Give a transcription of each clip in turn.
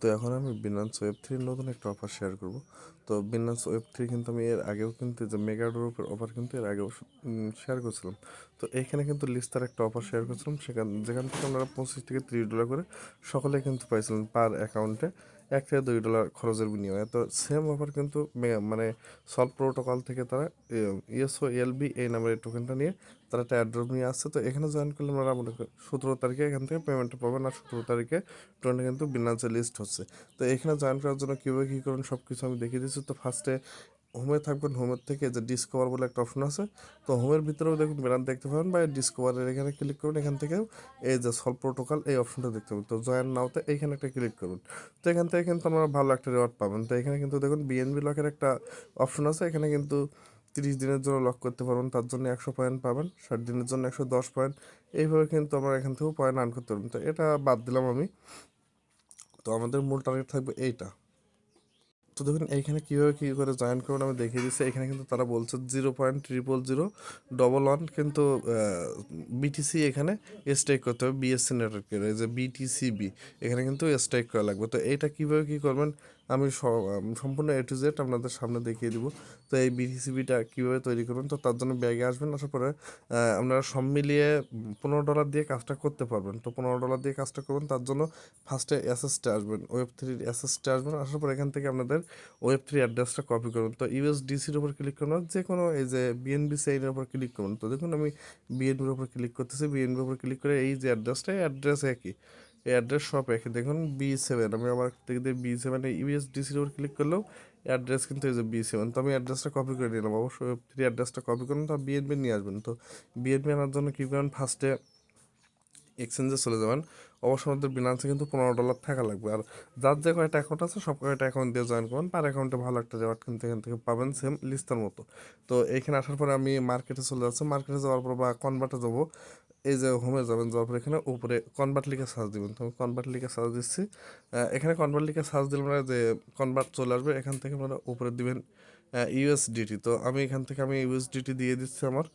তো এখন আমি বিনান্স ওয়েব থ্রির নতুন একটা অফার শেয়ার করব। তো বিনান্স ওয়েব থ্রি কিন্তু আমি এর আগেও কিন্তু যে মেগা ড্রপের অফার কিন্তু এর আগেও শেয়ার করছিলাম। তো এখানে কিন্তু লিস্টার একটা অফার শেয়ার করছিলাম। সেখান যেখান থেকে আমরা পঁচিশ থেকে ত্রিশ ডলার করে সকলে কিন্তু পাইছিলেন পার অ্যাকাউন্টে এক থেকে দুই ডলার খরচের বিনিময়ে। তো সেম অফার কিন্তু মানে সল্ট প্রোটোকল থেকে তারা ইএসও এলবি এই নামের এই টোকেনটা নিয়ে তারা একটা অ্যাড্রপ নিয়ে আসছে। তো এখানে জয়েন করলে আমরা মনে করি সতেরো তারিখে এখান থেকে পেমেন্টটা পাবেন আর সতেরো তারিখে টোয়েন্টি কিন্তু বিনান্সে লিস্ট হচ্ছে। তো এখানে জয়েন করার জন্য কীভাবে কী করুন সব কিছু আমি দেখিয়ে দিচ্ছি। তো ফার্স্টে হোমে থাকবেন হোমের থেকে যে ডিসকভার বলে একটা অপশন আছে, তো হোমের ভিতরেও দেখুন বিরান দেখতে পাবেন বা ডিসকভারের এখানে ক্লিক করুন, এখান থেকেও এই যে সলভ প্রোটোকল এই অপশনটা দেখতে পাবেন। তো জয়েন নাওতে এইখানে একটা ক্লিক করুন। তো এখান থেকে কিন্তু আপনারা ভালো একটা রেওয়ার্ড পাবেন। তো এখানে কিন্তু দেখুন বিএনবি লকের একটা অপশন আছে, এখানে কিন্তু তিরিশ দিনের জন্য লক করতে পারবেন, তার জন্য একশো পয়েন্ট পাবেন, ষাট দিনের জন্য একশো দশ পয়েন্ট এইভাবে কিন্তু আমরা এখান থেকেও পয়েন্ট আর্ন করতে পারবেন। তো এটা বাদ দিলাম আমি। তো আমাদের মূল টার্গেট থাকবে এইটা। তো দেখুন, এইখানে কীভাবে কী করে জয়েন করবেন আমি দেখিয়ে দিচ্ছি। এখানে কিন্তু তারা বলছে zero point triple zero double one কিন্তু বিটিসি এখানে স্ট্রাইক করতে হবে বিএসসি নেটওয়ার্কের যে বিটিসিবি এখানে কিন্তু স্ট্রাইক করা লাগবে। তো এইটা কীভাবে কী করবেন? আমি সম্পূর্ণ এ টু জেড আপনাদের সামনে দেখিয়ে দিব। তো এই বিটিসিবিটা কীভাবে তৈরি করবেন, তো তার জন্য ব্যাগে আসবেন, আসার পরে আপনারা সব মিলিয়ে পনেরো ডলার দিয়ে কাজটা করতে পারবেন। তো পনেরো ডলার দিয়ে কাজটা করবেন, তার জন্য ফার্স্টে অ্যাসেসটে আসবেন ওয়েব থ্রির অ্যাসেসটে আসবেন, আসার পর এখান থেকে আপনাদের ওয়েব থ্রি অ্যাড্রেসটা কপি করুন তো ইউএসডিসির উপর ক্লিক করুন যে কোনো এই যে বিএনবি সেইনের উপর ক্লিক করুন তো দেখুন আমি বিএনবির উপর ক্লিক করতেছি বিএনবির উপর ক্লিক করে এই যে অ্যাড্রেসটা অ্যাড্রেস একই। এই অ্যাড্রেস সব একই। দেখুন বি সেভেন আমি আমার থেকে বি সেভেনে ইউএসডিসির উপর ক্লিক করলেও অ্যাড্রেস কিন্তু এই যে বি সেভেন তো আমি অ্যাড্রেসটা কপি করে নিলাম। অবশ্যই থ্রি অ্যাড্রেসটা কপি করুন, তো বিএনপি নিয়ে আসবেন। তো বিএনপি আনার জন্য কী করেন? ফার্স্টে এক্সচেঞ্জে চলে যাবেন। অবশ্যই আমাদের বিনান্সে কিন্তু পনেরো ডলার থাকা লাগবে। আর যার যে কয়টা অ্যাকাউন্ট আছে, সব কয়টা অ্যাকাউন্ট দিয়ে জয়েন করবেন। পার অ্যাকাউন্টে ভালো একটা রেওয়ার্ড কিন্তু এখান থেকে পাবেন সেম লিস্টার মতো। তো এখানে আসার পরে আমি মার্কেটে চলে যাচ্ছি। মার্কেটে যাওয়ার পর বা কনভার্টে যাব। এই যে হোমে যাবেন, যাওয়ার পর এখানে উপরে কনভার্ট লিখে সার্চ দিবেন। তো আমি কনভার্ট লিখে সার্চ দিচ্ছি। এখানে কনভার্ট লিখে সার্চ দিলে মানে যে কনভার্ট চলে আসবে, এখান থেকে আপনারা উপরে দিবেন ইউএসডিটি তো আমি এখান থেকে আমি ইউএসডিটি দিয়ে দিচ্ছি আমার।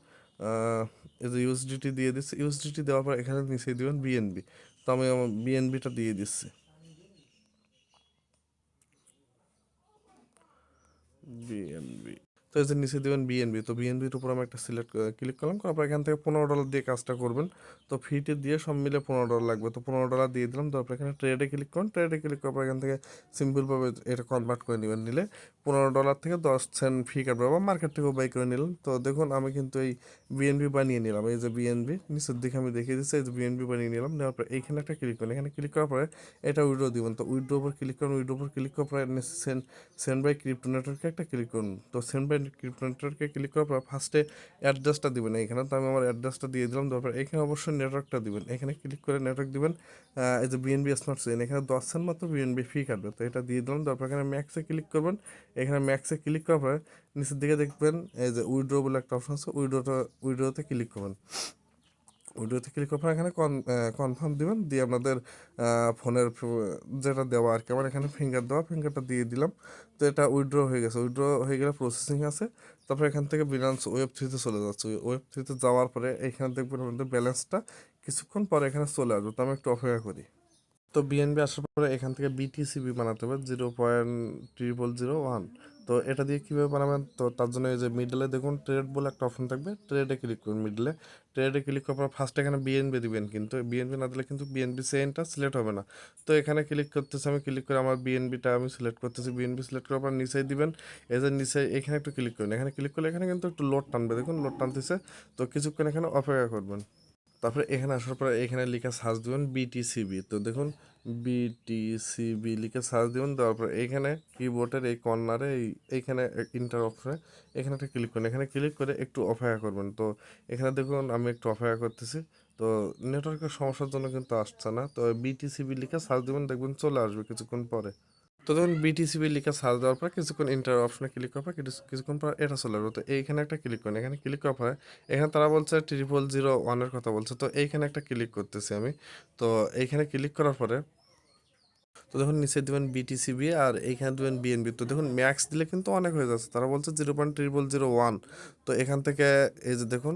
এই যে ইউএসডিটি দিয়ে দিচ্ছি ইউএসডিটি দেওয়ার পর এখানে নিচে দিবেন বিএনবি তো আমি আমার বিএনবিটা দিয়ে দিচ্ছি। বিএনবি তো এই যে নিচে দেবেন বিএনবি তো বিএনবির উপর আমি একটা সিলেক্ট ক্লিক করলাম, করার পর এখান থেকে পনেরো ডলার দিয়ে কাজটা করবেন। তো ফিটি দিয়ে সব মিলে পনেরো ডলার লাগবে। তো পনেরো ডলার দিয়ে দিলাম তারপর এখানে ট্রেডে ক্লিক করুন। ট্রেডে ক্লিক করার পর এখান থেকে সিম্পলভাবে এটা কনভার্ট করে নেবেন। নিলে পনেরো ডলার থেকে দশ সেন্ট ফি কাটবে বা মার্কেট থেকেও বাই করে নিলাম তো দেখুন, আমি কিন্তু এই বিএনবি বানিয়ে নিলাম। এই যে বিএনবি নিচের দিকে আমি দেখিয়ে দিচ্ছি, এই যে বিএনবি বানিয়ে নিলাম। নেওয়ার পর এইখানে একটা ক্লিক করুন। এখানে ক্লিক করার পরে এটা উইড্রো দিবেন। তো উইড্রো উপর ক্লিক করুন। উইড্রো উপর ক্লিক করার পরে সেন্ড সেন্ড বাই ক্রিপ্টো নেটওয়ার্কে একটা ক্লিক করুন। তো সেন্ড বাই ক্রিপ্টো নেটওয়ার্কে ক্লিক করার পর ফার্স্টে অ্যাড্রেসটা দিবেন এখানে। তো আমি আমার অ্যাড্রেসটা দিয়ে দিলাম তারপর এখানে অবশ্যই নেটওয়ার্কটা দিবেন। এখানে ক্লিক করে নেটওয়ার্ক দিবেন এজ এই যে বিএনবি স্মার্ট সেন এখানে দশ সেন্ট মাত্র বিএনবি ফি কাটবে। তো এটা দিয়ে দিলাম তারপর এখানে ম্যাক্সে ক্লিক করবেন। এখানে ম্যাক্সে ক্লিক করার পরে নিচের দিকে দেখবেন, এই যে উইড্রো বলে একটা অপশন আছে উইড্রোটা উইড্রোতে ক্লিক করবেন। উইড্রোতে ক্লিক পর এখানে কনফার্ম দিবেন, দিয়ে আপনাদের ফোনের যেটা দেওয়া আর কি, আমার এখানে ফিঙ্গার দেওয়া ফিঙ্গারটা দিয়ে দিলাম তো এটা উইড্রো হয়ে গেছে উইড্রো হয়ে গেলে প্রসেসিং আছে, তারপরে এখান থেকে বিনান্স ওয়েব থ্রিতে চলে যাচ্ছে ওয়েব থ্রিতে যাওয়ার পরে এখানে দেখবেন আমাদের ব্যালেন্সটা কিছুক্ষণ পরে এখানে চলে আসবে, তো আমি একটু অপেক্ষা করি। তো বিএনবি আসার পরে এখান থেকে বিটিসিবি বানাতে হবে zero point triple zero one তো এটা দিয়ে কীভাবে বানাবেন? তো তার জন্য এই যে মিডলে দেখুন ট্রেড বলে একটা অপশন থাকবে ট্রেডে ক্লিক করুন মিডলে ট্রেডে ক্লিক করার পর ফার্স্ট এখানে বিএনবি দিবেন কিন্তু বিএনবি না দিলে কিন্তু বিএনবি সেনটা সিলেক্ট হবে না। তো এখানে ক্লিক করতেছি আমি ক্লিক করে আমার বিএনবিটা আমি সিলেক্ট করতেছি। বিএনবি সিলেক্ট করার পর নিচেই দিবেন, এই যে নিচে এখানে একটু ক্লিক করুন। এখানে ক্লিক করলে এখানে কিন্তু একটু লোড টানবে, দেখুন লোড টানতেছে। তো কিছুক্ষণ এখানে অপেক্ষা করবেন। তারপরে এখানে আসার পরে এখানে লিখে সার্চ দিবেন বিটিসিবি তো দেখুন বিটিসিবি লিখে সার্চ দিবেন দেওয়ার পরে এইখানে কিবোর্ডের এই কর্নারে এই এইখানে ইন্টার অপশনে এখানে একটা ক্লিক করুন। এখানে ক্লিক করে একটু অপেক্ষা করবেন। তো এখানে দেখুন, আমি একটু অপেক্ষা করতেছি। তো নেটওয়ার্কের সমস্যার জন্য কিন্তু আসছে না। তো বিটিসিবি লিখে সার্চ দিবেন, দেখবেন চলে আসবে কিছুক্ষণ পরে। তো দেখুন বিটিসিবি লিখে সার্চ দেওয়ার পর কিছুক্ষণ ইন্টার অপশনে ক্লিক করার পর কিছু- কিছুক্ষণ পর এটা চলে আসবে। তো এইখানে একটা ক্লিক করুন। এখানে ক্লিক করার পরে এখানে তারা বলছে ট্রিপল জিরো ওয়ানের কথা বলছে। তো এইখানে একটা ক্লিক করতেছি আমি। তো এইখানে ক্লিক করার পরে তো দেখুন নিচে দেবেন বিটিসিবি আর এইখানে দেবেন বিএনবি তো দেখুন ম্যাক্স দিলে কিন্তু অনেক হয়ে যাচ্ছে। তারা বলছে zero point triple zero one তো এখান থেকে এই যে দেখুন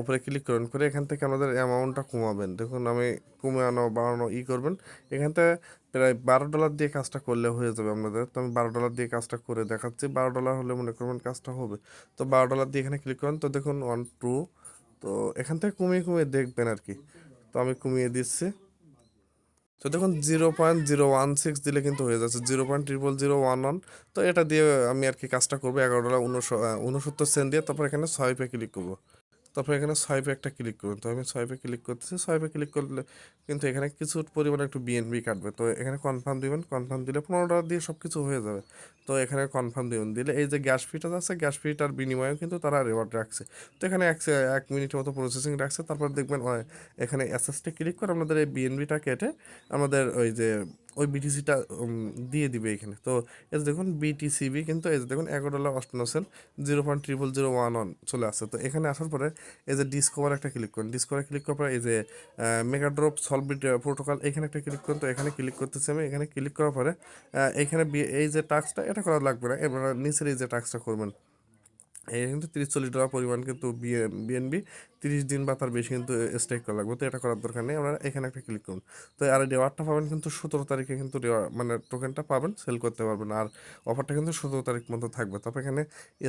উপরে ক্লিক করবেন করে এখান থেকে আমাদের অ্যামাউন্টটা কমাবেন। দেখুন, আমি কমানো বাড়ানো ই করবেন। এখান থেকে প্রায় বারো ডলার দিয়ে কাজটা করলে হয়ে যাবে আপনাদের তো আমি বারো ডলার দিয়ে কাজটা করে দেখাচ্ছি। বারো ডলার হলে মনে করবেন কাজটা হবে। তো বারো ডলার দিয়ে এখানে ক্লিক করেন। তো দেখুন ওয়ান টু তো এখান থেকে কমিয়ে কমিয়ে দেখবেন আর কি। তো আমি কমিয়ে দিচ্ছি। তো দেখুন zero point zero one six দিলে কিন্তু হয়ে যাচ্ছে। Zero point triple zero one one তো এটা দিয়ে আমি আর কি কাজটা করব। এগারো ডলার উনসত্তর সেন্ট দিয়ে তারপর এখানে ছয় পে ক্লিক করব। তারপর এখানে সোয়াইপে একটা ক্লিক করুন। তো আমি সোয়াইপে ক্লিক করতেছি সোয়াইপে ক্লিক করলে কিন্তু এখানে কিছু পরিমাণে একটু বিএনবি কাটবে। তো এখানে কনফার্ম দিবেন কনফার্ম দিলে পনেরো ডলার দিয়ে সব কিছু হয়ে যাবে। তো এখানে কনফার্ম দিবেন। দিলে এই যে গ্যাস ফিটা আছে গ্যাস ফিটার বিনিময়েও কিন্তু তারা রেওয়ার্ড রাখছে। তো এখানে এক এক মিনিটের মতো প্রসেসিং রাখছে। তারপর দেখবেন এখানে এসএসটি ক্লিক করে আমাদের এই বিএনবিটা কেটে আমাদের ওই যে ওই বিটিসিটা দিয়ে দিবে এখানে। তো যে দেখুন বিটিসিবি কিন্তু এই যে দেখুন এগারো dollar অষ্টান্ন cent zero point triple zero one one চলে আসছে। তো এখানে আসার পরে এই যে ডিসকভার একটা ক্লিক করুন। ডিসকভার ক্লিক করার পরে এই যে মেগাড্রপ সলভিট প্রোটোকল এখানে একটা ক্লিক করুন। তো এখানে ক্লিক করতেছি আমি। এখানে ক্লিক করার পরে এখানে এই যে টাস্কটা এটা করা লাগবে না। এবার নিচের এই যে টাস্কটা করবেন। এই কিন্তু তিরিশ চল্লিশ ডলার পরিমাণ কিন্তু বিএনবি তিরিশ দিন বা তার বেশি কিন্তু স্টেক করা লাগবে। তো এটা করার দরকার নেই। আমরা এখানে একটা ক্লিক করুন। তো আর রেওয়ার্ডটা পাবেন কিন্তু সতেরো তারিখে কিন্তু মানে টোকেনটা পাবেন সেল করতে পারবেন। আর অফারটা কিন্তু সতেরো তারিখ মতো থাকবে। তারপর এখানে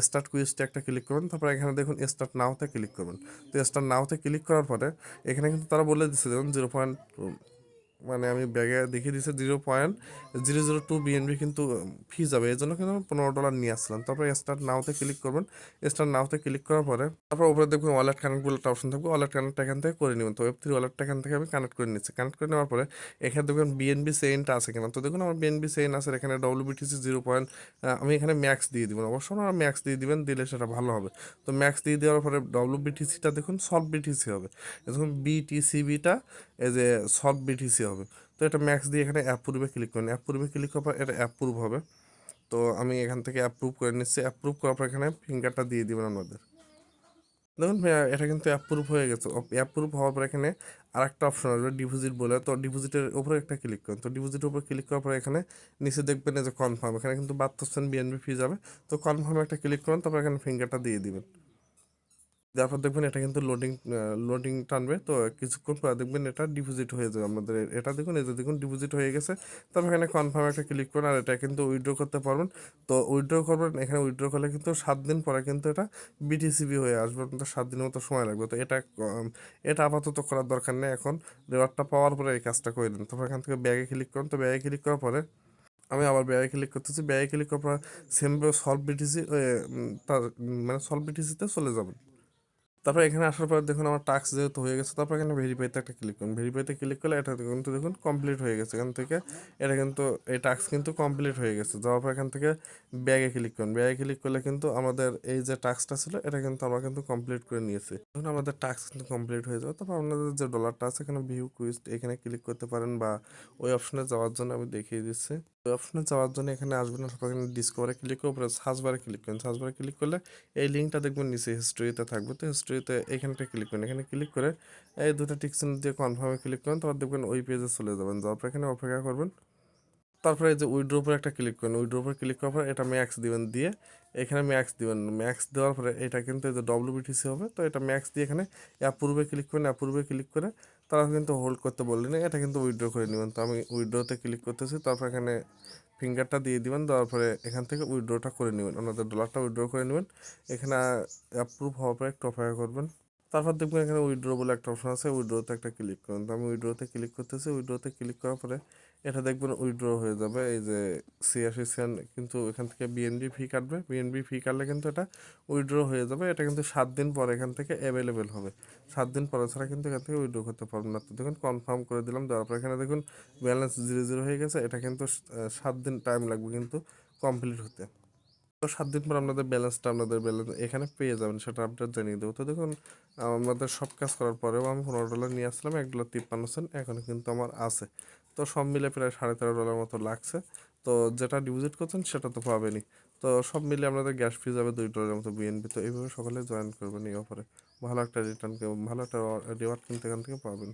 স্টার্ট কুইজটা একটা ক্লিক করবেন তারপর এখানে দেখুন স্টার্ট নাওতে ক্লিক করবেন। তো স্টার্ট নাওতে ক্লিক করার পরে এখানে কিন্তু তারা বলে দিচ্ছে দেখুন জিরো পয়েন্ট মানে আমি ব্যাগে দেখিয়ে দিয়েছি zero point zero zero two BNB কিন্তু ফি যাবে। এই জন্য কিন্তু আমি পনেরো ডলার নিয়ে আসলাম তারপরে স্টার্ট নাওতে ক্লিক করবেন। স্টার্ট নাওতে ক্লিক করার পরে, তারপর উপরে দেখবেন ওয়ালেট কানেক্ট বলে একটা অপশন থাকবে। ওয়ালেট কানেক্ট এখান থেকে করে নেবেন। তো ওয়েব থ্রি ওয়ালেটটা এখান থেকে আমি কানেক্ট করে নিচ্ছি। কানেক্ট করে নেওয়ার পরে এখানে দেখবেন বিএনবি সেইনটা আছে কিনা। তো দেখুন আমার বিএনবি সেইন আছে এখানে ডব্লিউবিটিসি জিরো পয়েন্ট আমি এখানে ম্যাক্স দিয়ে দিবেন অবশ্যই আপনারা ম্যাক্স দিয়ে দিবেন, দিলে সেটা ভালো হবে। তো ম্যাক্স দিয়ে দেওয়ার পরে ডব্লিউবিটিসিটা দেখুন সলভ বিটিসি হবে। দেখুন বিটিসিবিটা এই যে সলভ বিটিসি হবে। তো এটা ম্যাক্স দিয়ে এখানে অ্যাপ্রুভে ক্লিক করেন। অ্যাপ্রুভে ক্লিক করার পর এটা অ্যাপ্রুভ হবে। তো আমি এখান থেকে অ্যাপ্রুভ করে নিচ্ছি। অ্যাপ্রুভ করার পর এখানে ফিঙ্গারটা দিয়ে দিবেন আমাদের। দেখুন এটা কিন্তু অ্যাপ্রুভ হয়ে গেছে। অ্যাপ্রুভ হওয়ার পর এখানে আরেকটা অপশন আসবে ডিপোজিট বলে। তো ডিপোজিটের উপরে একটা ক্লিক করুন। তো ডিপোজিটের উপরে ক্লিক করার পর এখানে নিচে দেখবেন যে কনফার্ম এখানে কিন্তু বাহাত্তর সেন্ট বিএনবি ফি যাবে। তো কনফার্ম একটা ক্লিক করুন, তারপর এখানে ফিঙ্গারটা দিয়ে দিবেন। তারপর দেখবেন এটা কিন্তু লোডিং লোডিং টানবে। তো কিছুক্ষণ পর দেখবেন এটা ডিপোজিট হয়ে যাবে আমাদের। এটা দেখুন, এই যে দেখুন ডিপোজিট হয়ে গেছে। তারপর এখানে কনফার্ম একটা ক্লিক করুন আর এটা কিন্তু উইথড্র করতে পারবেন। তো উইথড্র করবেন, এখানে উইথড্র করলে কিন্তু সাত দিন পরে কিন্তু এটা বিটিসিবি হয়ে আসবে। কিন্তু সাত দিনের মতো সময় লাগবে। তো এটা এটা আপাতত করার দরকার নেই এখন। রেওয়ার্ডটা পাওয়ার পরে এই কাজটা করে দিন তারপর এখান থেকে ব্যাগে ক্লিক করুন। তো ব্যাগে ক্লিক করার পরে আমি আবার ব্যাগে ক্লিক করতেছি। ব্যাগে ক্লিক করার পর সেমভাবে সলভ বিটিসি তার মানে সলভ বিটিসিতে চলে যাবেন। তারপর এখানে আসার পর দেখুন আমার টাস্ক যেহেতু হয়ে গেছে, তারপর এখানে ভেরিফাইতে একটা ক্লিক করুন। ভেরিফাইতে ক্লিক করলে এটা কিন্তু দেখুন কমপ্লিট হয়ে গেছে। এখান থেকে এটা কিন্তু, এই টাস্ক কিন্তু কমপ্লিট হয়ে গেছে। যাওয়ার পর এখান থেকে ব্যাগে ক্লিক করুন। ব্যাগে ক্লিক করলে কিন্তু আমাদের এই যে টাস্কটা ছিল, এটা কিন্তু আমরা কিন্তু কমপ্লিট করে নিয়েছি। এখন আমাদের টাস্ক কিন্তু কমপ্লিট হয়ে যাবে। তারপর আপনাদের যে ডলারটা আছে, এখানে ভিউ কুইজ এখানে ক্লিক করতে পারেন বা ওই অপশনে যাওয়ার জন্য আমি দেখিয়ে দিচ্ছি। ওই অপশনে যাওয়ার জন্য এখানে আসবেন তারপর এখানে ডিসকভারে ক্লিক করে উপরে সার্চ বারে ক্লিক করেন। সার্চ বারে ক্লিক করলে এই লিঙ্কটা দেখবেন নিচে হিস্ট্রিতে থাকবে। তো হিস্ট্রিতে এখানটা ক্লিক করেন। এখানে ক্লিক করে এই দুটো টিকসিন দিয়ে কনফার্মে ক্লিক করেন, তারপর দেখবেন ওই পেজে চলে যাবেন। যাওয়ার পর এখানে অপেক্ষা করবেন। তারপরে এই যে উইড্রো উপরে একটা ক্লিক করেন। উইড্রো উপরে ক্লিক করার পর এটা ম্যাক্স দিবেন দিয়ে এখানে ম্যাক্স দিবেন। ম্যাক্স দেওয়ার পরে এটা কিন্তু এই যে ডব্লিউবিটিসি হবে, তো এটা ম্যাক্স দিয়ে এখানে অ্যাপ্রুভে ক্লিক করেন। অ্যাপ্রুভে ক্লিক করে তারা কিন্তু হোল্ড করতে বললেন। এটা কিন্তু উইড্রো করে নেবেন। তো আমি উইড্রোতে ক্লিক করতেছি। তারপর এখানে ফিঙ্গারটা দিয়ে দিবেন, দেওয়ার পরে এখান থেকে উইড্রোটা করে নেবেন। ওনাদের ডলারটা উইড্রো করে নেবেন। এখানে অ্যাপ্রুভ হওয়ার পরে একটু অপেক্ষা করবেন। তারপর দেখবেন এখানে উইড্রো বলে একটা অপশন আছে উইড্রোতে একটা ক্লিক করুন। তো আমি উইড্রোতে ক্লিক করতেছি উইড্রোতে ক্লিক করার পরে এটা দেখবেন উইড্রো হয়ে যাবে। এই যে ছিয়াশি সেন্ট কিন্তু এখান থেকে বিএনবি ফি কাটবে। বিএনবি ফি কাটলে কিন্তু এটা উইড্র হয়ে যাবে। এটা কিন্তু সাত দিন পর এখান থেকে অ্যাভেলেবেল হবে। সাত দিন পরে ছাড়া কিন্তু এখান থেকে উইড্রো করতে পারবেন না। তো দেখুন কনফার্ম করে দিলাম। দেওয়ার পর এখানে দেখুন ব্যালেন্স জিরো জিরো হয়ে গেছে। এটা কিন্তু সাত দিন টাইম লাগবে কিন্তু কমপ্লিট হতে। তো সাত দিন পর আপনাদের ব্যালেন্সটা আপনাদের ব্যালেন্স এখানে পেয়ে যাবেন, সেটা আপডেট জানিয়ে দেবো। তো দেখুন, আমাদের সব কাজ করার পরেও আমি পনেরো ডলার নিয়ে আসলাম, এক ডলার তিপ্পান্ন সেন্ট এখন কিন্তু আমার আছে। তো সব মিলে প্রায় সাড়ে তেরো ডলার মতো লাগছে। তো যেটা ডিপোজিট করছেন সেটা তো পাবেনি তো সব মিলে আপনাদের গ্যাস ফি যাবে দুই ডলারের মতো বিএনপি তো এইভাবে সকলে জয়েন করবেন এই অফারে ভালো একটা রিটার্ন ভালো একটা রিওয়ার্ড কিন্তু এখান থেকে পাবেন।